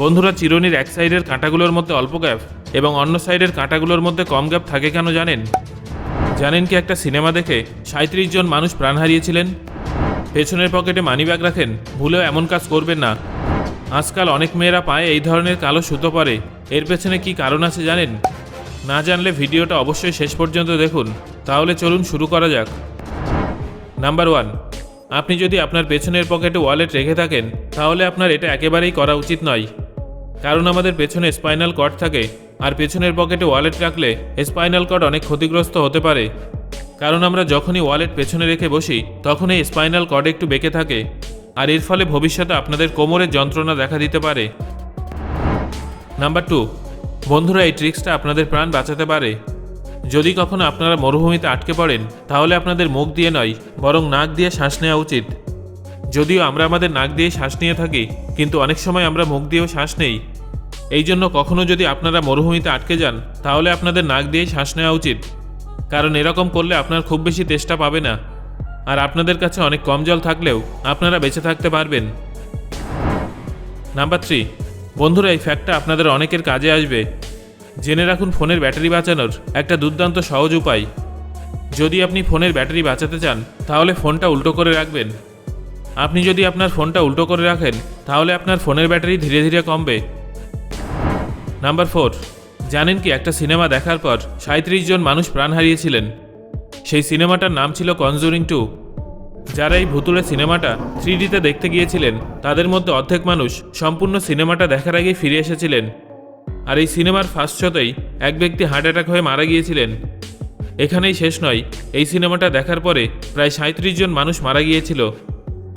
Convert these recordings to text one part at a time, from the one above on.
বন্ধুরা, চিরুনির এক সাইডের কাঁটাগুলোর মধ্যে অল্প গ্যাপ এবং অন্য সাইডের কাঁটাগুলোর মধ্যে কম গ্যাপ থাকে কেন জানেন? জানেন কি একটা সিনেমা দেখে সাঁত্রিশ জন মানুষ প্রাণ হারিয়েছিলেন? পেছনের পকেটে মানিব্যাগ রাখেন, ভুলেও এমন কাজ করবেন না। আজকাল অনেক মেয়েরা পায়ে এই ধরনের কালো সুতো পরে, এর পেছনে কি কারণ আছে জানেন? না জানলে ভিডিওটা অবশ্যই শেষ পর্যন্ত দেখুন, তাহলে চলুন শুরু করা যাক। নাম্বার ওয়ান, আপনি যদি আপনার পেছনের পকেটে ওয়ালেট রেখে থাকেন, তাহলে আপনার এটা একেবারেই করা উচিত নয়। কারণ আমাদের পেছনে স্পাইনাল কর্ড থাকে, আর পেছনের পকেটে ওয়ালেট রাখলে স্পাইনাল কর্ড অনেক ক্ষতিগ্রস্ত হতে পারে। কারণ আমরা যখনই ওয়ালেট পেছনে রেখে বসি তখন এই স্পাইনাল কর্ড একটু বেঁকে থাকে, আর এর ফলে ভবিষ্যতে আপনাদের কোমরের যন্ত্রণা দেখা দিতে পারে। নাম্বার টু বন্ধুরা এই ট্রিক্সটা আপনাদের প্রাণ বাঁচাতে পারে। যদি কখনো আপনারা মরুভূমিতে আটকে পড়েন, তাহলে আপনাদের মুখ দিয়ে নয়, বরং নাক দিয়ে শ্বাস নেওয়া উচিত। যদিও আমরা আমাদের নাক দিয়ে শ্বাস নিয়ে থাকি, কিন্তু অনেক সময় আমরা মুখ দিয়েও শ্বাস নেই। এই জন্য কখনো যদি আপনারা মরুভূমিতে আটকে যান, তাহলে আপনাদের নাক দিয়েই শ্বাস নেওয়া উচিত। কারণ এরকম করলে আপনার খুব বেশি তেষ্টা পাবে না। আর আপনাদের কাছে অনেক কম জল থাকলেও আপনারা বেঁচে থাকতে পারবেন। নাম্বার থ্রি, বন্ধুরা, এই ফ্যাক্টটা আপনাদের অনেকের কাজে আসবে। জেনে রাখুন, ফোনের ব্যাটারি বাঁচানোর একটা দুর্দান্ত সহজ উপায়। যদি আপনি ফোনের ব্যাটারি বাঁচাতে চান, তাহলে ফোনটা উল্টো করে রাখবেন। আপনি যদি আপনার ফোনটা উল্টো করে রাখেন, তাহলে আপনার ফোনের ব্যাটারি ধীরে ধীরে কমবে। নাম্বার ফোর, জানেন কি একটা সিনেমা দেখার পর সাঁত্রিশ জন মানুষ প্রাণ হারিয়েছিলেন? সেই সিনেমাটার নাম ছিল কনজুরিং টু। যারা এই ভুতুড়ে সিনেমাটা থ্রি ডিতে দেখতে গিয়েছিলেন, তাদের মধ্যে অর্ধেক মানুষ সম্পূর্ণ সিনেমাটা দেখার আগেই ফিরে এসেছিলেন। আর এই সিনেমার ফার্স্ট শোতেই এক ব্যক্তি হার্ট অ্যাটাক হয়ে মারা গিয়েছিলেন। এখানেই শেষ নয়, এই সিনেমাটা দেখার পরে প্রায় সাঁত্রিশ জন মানুষ মারা গিয়েছিল।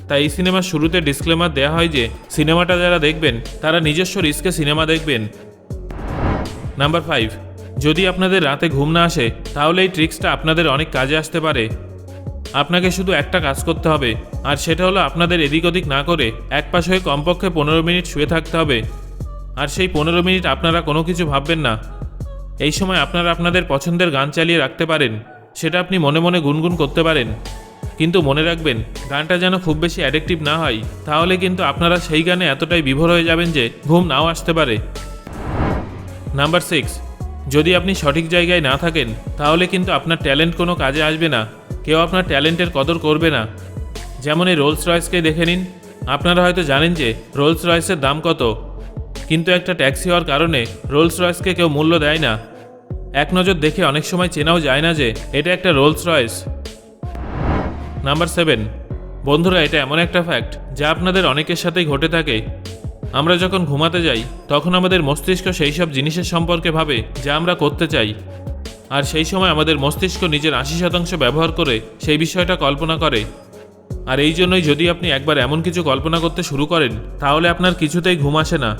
তাই এই সিনেমার শুরুতে ডিসক্লেমার দেওয়া হয় যে, সিনেমাটা যারা দেখবেন, তারা নিজস্ব রিস্কে সিনেমা দেখবেন। নাম্বার ফাইভ যদি আপনাদের রাতে ঘুম না আসে, তাহলে এই ট্রিক্সটা আপনাদের অনেক কাজে আসতে পারে। আপনাকে শুধু একটা কাজ করতে হবে, আর সেটা হলো আপনাদের এদিক ওদিক না করে এক পাশ হয়ে কমপক্ষে পনেরো মিনিট শুয়ে থাকতে হবে। আর সেই পনেরো মিনিট আপনারা কোনো কিছু ভাববেন না। এই সময় আপনারা আপনাদের পছন্দের গান চালিয়ে রাখতে পারেন, সেটা আপনি মনে মনে গুনগুন করতে পারেন। কিন্তু মনে রাখবেন, গানটা যেন খুব বেশি অ্যাডিকটিভ না হয়, তাহলে কিন্তু আপনারা সেই গানে এতটাই বিভোর হয়ে যাবেন যে ঘুম নাও আসতে পারে। নাম্বার সিক্স যদি আপনি সঠিক জায়গায় না থাকেন, তাহলে কিন্তু আপনার ট্যালেন্ট কোনো কাজে আসবে না, কেউ আপনার ট্যালেন্টের কদর করবে না। যেমন এই রোলস রয়েসকে দেখে নিন, আপনারা হয়তো জানেন যে রোলস রয়েসের দাম কত। কিন্তু একটা ট্যাক্সি হওয়ার কারণে রোলস রয়েসকে কেউ মূল্য দেয় না। এক নজর দেখে অনেক সময় চেনাও যায় না যে এটা একটা রোলস রয়েস নাম্বার সেভেন বন্ধুরা, এটা এমন একটা ফ্যাক্ট যা আপনাদের অনেকের সাথেই ঘটে থাকে। আমরা যখন ঘুমাতে যাই, তখন আমাদের মস্তিষ্ক সেই সব জিনিসের সম্পর্কে ভাবে যা আমরা করতে চাই। আর সেই সময় আমাদের মস্তিষ্ক নিজের আশি শতাংশ ব্যবহার করে সেই বিষয়টা কল্পনা করে। আর এই জন্যই যদি আপনি একবার এমন কিছু কল্পনা করতে শুরু করেন, তাহলে আপনার কিছুতেই ঘুম আসে না।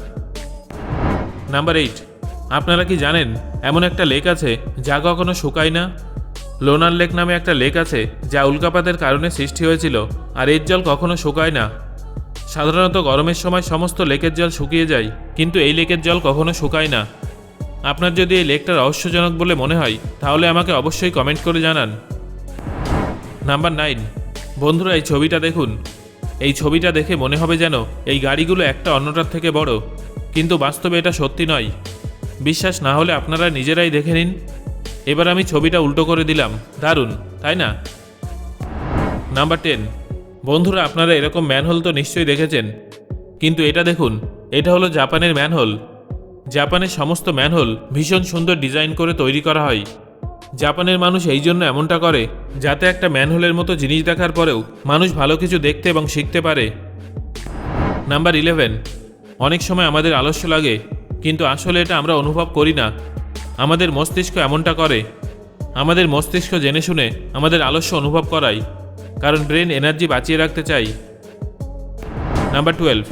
নাম্বার এইট আপনারা কি জানেন, এমন একটা লেক আছে যা কখনো শুকায় না? লোনার লেক নামে একটা লেক আছে যা উল্কাপাতের কারণে সৃষ্টি হয়েছিল, আর এর জল কখনো শুকায় না। সাধারণত গরমের সময় সমস্ত লেকের জল শুকিয়ে যায়, কিন্তু এই লেকের জল কখনো শুকায় না। আপনার যদি এই লেকটা রহস্যজনক বলে মনে হয়, তাহলে আমাকে অবশ্যই কমেন্ট করে জানান। Number nine. বন্ধুরা, এই ছবিটা দেখুন। এই ছবিটা দেখে মনে হবে যেন এই গাড়িগুলো একটা অন্যটার থেকে বড়, কিন্তু বাস্তবে এটা সত্যি নয়। বিশ্বাস না হলে আপনারা নিজেরাই দেখে নিন এবার আমি ছবিটা উল্টো করে দিলাম। দারুণ, তাই না? নাম্বার টেন বন্ধুরা, আপনারা এরকম ম্যানহোল তো নিশ্চয়ই দেখেছেন। কিন্তু এটা দেখুন, এটা হলো জাপানের ম্যানহোল জাপানের সমস্ত ম্যানহোল ভীষণ সুন্দর ডিজাইন করে তৈরি করা হয়। জাপানের মানুষ এই জন্য এমনটা করে, যাতে একটা ম্যানহোলের মতো জিনিস দেখার পরেও মানুষ ভালো কিছু দেখতে এবং শিখতে পারে। নাম্বার ইলেভেন অনেক সময় আমাদের আলস্য লাগে, কিন্তু আসলে এটা আমরা অনুভব করি না। আমাদের মস্তিষ্ক এমনটা করে। আমাদের মস্তিষ্ক জেনে শুনে আমাদের আলস্য অনুভব করায়, কারণ ব্রেন এনার্জি বাঁচিয়ে রাখতে চাই। নাম্বার টুয়েলভ,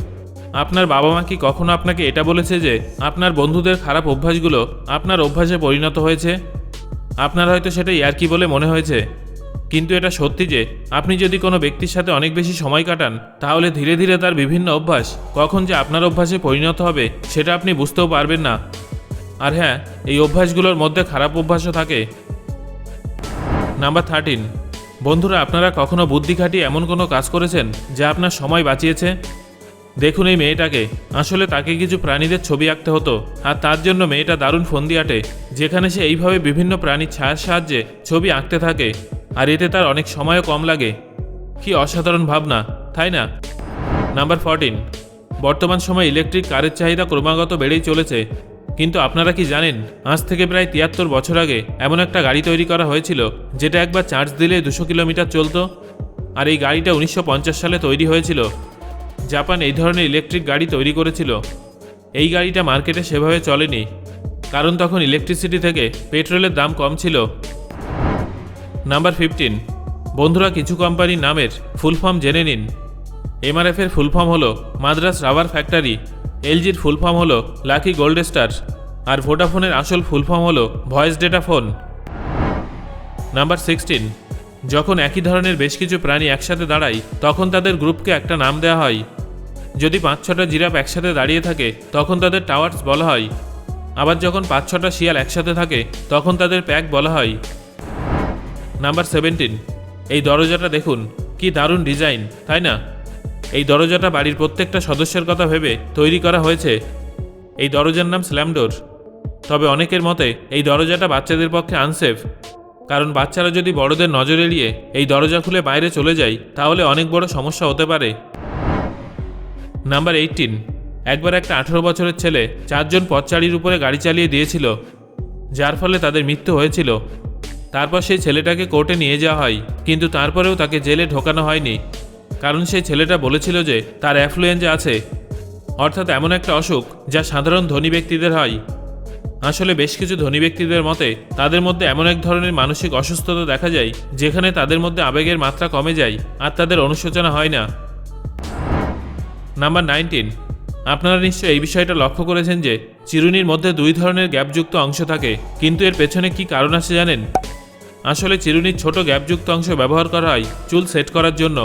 আপনার বাবা মা কি কখনো আপনাকে এটা বলেছে যে, আপনার বন্ধুদের খারাপ অভ্যাসগুলো আপনার অভ্যাসে পরিণত হয়েছে? আপনার হয়তো সেটা ইয়ার্কি বলে মনে হয়েছে। কিন্তু এটা সত্যি যে, আপনি যদি কোনো ব্যক্তির সাথে অনেক বেশি সময় কাটান, তাহলে ধীরে ধীরে তার বিভিন্ন অভ্যাস কখন যে আপনার অভ্যাসে পরিণত হবে, সেটা আপনি বুঝতেও পারবেন না। আর হ্যাঁ এই অভ্যাসগুলোর মধ্যে খারাপ অভ্যাসও থাকে। নাম্বার থার্টিন বন্ধুরা, আপনারা কখনো বুদ্ধি খাটিয়ে এমন কোনো কাজ করেছেন যা আপনার সময় বাঁচিয়েছে? দেখুন এই মেয়েটাকে। আসলে তাকে কিছু প্রাণীদের ছবি আঁকতে হতো, আর তার জন্য মেয়েটা দারুণ ফন্দি আটে, যেখানে সে এইভাবে বিভিন্ন প্রাণীর ছায়ার সাহায্যে ছবি আঁকতে থাকে, আর এতে তার অনেক সময়ও কম লাগে। কি অসাধারণ ভাবনা, তাই না? নাম্বার ফোরটিন বর্তমান সময়ে ইলেকট্রিক কারের চাহিদা ক্রমাগত বেড়েই চলেছে কিন্তু আপনারা কি জানেন আজ থেকে প্রায় তিয়াত্তর বছর আগে এমন একটা গাড়ি তৈরি করা হয়েছিল, যেটা একবার চার্জ দিলে দুশো কিলোমিটার চলতো? আর এই গাড়িটা উনিশশো পঞ্চাশ সালে তৈরি হয়েছিল। জাপান এই ধরনের ইলেকট্রিক গাড়ি তৈরি করেছিল। এই গাড়িটা মার্কেটে সেভাবে চলেনি, কারণ তখন ইলেকট্রিসিটি থেকে পেট্রোলের দাম কম ছিল। নাম্বার ফিফটিন, বন্ধুরা কিছু কোম্পানির নামের ফুল ফর্ম জেনে নিন। এমআরএফ এর ফুল ফর্ম হলো মাদ্রাস রাবার ফ্যাক্টরি। এলজির ফুল ফর্ম হলো লাকি গোল্ড স্টার, আর ভোডাফোনের আসল ফুল ফর্ম হলো voice data phone. Number sixteen, যখন একই ধরনের বেশ কিছু প্রাণী একসাথে দাঁড়ায়, তখন তাদের গ্রুপকে একটা নাম দেওয়া হয়। যদি পাঁচ ছটা জিরাফ একসাথে দাঁড়িয়ে থাকে, তখন তাদের টাওয়ার্স বলা হয়। আবার যখন পাঁচ ছটা শিয়াল একসাথে থাকে, তখন তাদের প্যাক বলা হয়। নাম্বার সেভেন্টিন, এই দরজাটা দেখুন, কি দারুণ ডিজাইন, তাই না? এই দরজাটা বাড়ির প্রত্যেকটা সদস্যের কথা ভেবে তৈরি করা হয়েছে। এই দরজার নাম স্ল্যামডোর। তবে অনেকের মতে এই দরজাটা বাচ্চাদের পক্ষে আনসেফ। কারণ বাচ্চারা যদি বড়দের নজর এড়িয়ে এই দরজা খুলে বাইরে চলে যায়, তাহলে অনেক বড় সমস্যা হতে পারে। Number eighteen. একবার একটা আঠেরো বছরের ছেলে চারজন পথচারীর উপরে গাড়ি চালিয়ে দিয়েছিল, যার ফলে তাদের মৃত্যু হয়েছিল। তারপর সেই ছেলেটাকে কোর্টে নিয়ে যাওয়া হয়, কিন্তু তারপরেও তাকে জেলে ঢোকানো হয়নি। কারণ সেই ছেলেটা বলেছিল যে তার অ্যাফ্লুয়েঞ্জা আছে। অর্থাৎ এমন একটা অসুখ যা সাধারণ ধনী ব্যক্তিদের হয়। আসলে বেশ কিছু ধনী ব্যক্তিদের মতে তাদের মধ্যে এমন এক ধরনের মানসিক অসুস্থতা দেখা যায়, যেখানে তাদের মধ্যে আবেগের মাত্রা কমে যায় আর তাদের অনুশোচনা হয় না। Number nineteen. আপনারা নিশ্চয়ই এই বিষয়টা লক্ষ্য করেছেন যে চিরুনির মধ্যে দুই ধরনের গ্যাপযুক্ত অংশ থাকে, কিন্তু এর পেছনে কি কারণ আছে জানেন? আসলে চিরুনির ছোট গ্যাপযুক্ত অংশ ব্যবহার করা হয় চুল সেট করার জন্য।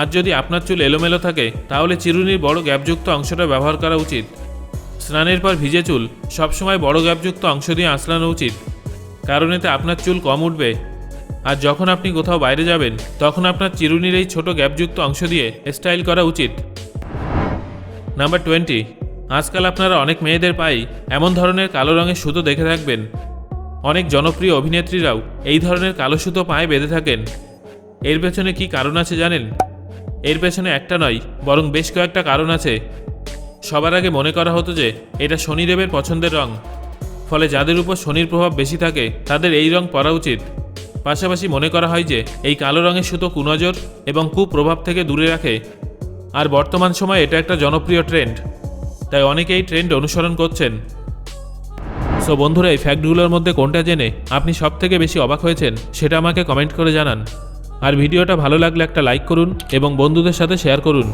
আর যদি আপনার চুল এলোমেলো থাকে, তাহলে চিরুনির বড় গ্যাপযুক্ত অংশটা ব্যবহার করা উচিত। স্নানের পর ভিজে চুল সবসময় বড় গ্যাপযুক্ত অংশ দিয়ে আঁচড়ানো উচিত, কারণ এতে আপনার চুল কম উঠবে। আর যখন আপনি কোথাও বাইরে যাবেন, তখন আপনার চিরুনির এই ছোট গ্যাপযুক্ত অংশ দিয়ে স্টাইল করা উচিত। নাম্বার টোয়েন্টি, আজকাল আপনারা অনেক মেয়েদের পাই এমন ধরনের কালো রঙের সুতো দেখে থাকবেন। অনেক জনপ্রিয় অভিনেত্রীরাও এই ধরনের কালো সুতো পায়ে বেঁধে থাকেন। এর পেছনে কি কারণ আছে জানেন? এর পেছনে একটা নয়, বরং বেশ কয়েকটা কারণ আছে। সবার আগে মনে করা হতো যে, এটা শনিদেবের পছন্দের রং। ফলে যাদের উপর শনির প্রভাব বেশি থাকে, তাদের এই রং পরা উচিত। পাশাপাশি মনে করা হয় যে, এই কালো রঙের সুতো কুনজর এবং কুপ্রভাব থেকে দূরে রাখে। আর বর্তমান সময়ে এটা একটা জনপ্রিয় ট্রেন্ড। তাই অনেকে এই ট্রেন্ড অনুসরণ করছেন। সো বন্ধুরা, এই ফ্যাক্টগুলোর মধ্যে কোনটা জেনে আপনি সব থেকে বেশি অবাক হয়েছেন, সেটা আমাকে কমেন্ট করে জানান। আর ভিডিওটা ভালো লাগলে একটা লাইক করুন এবং বন্ধুদের সাথে শেয়ার করুন।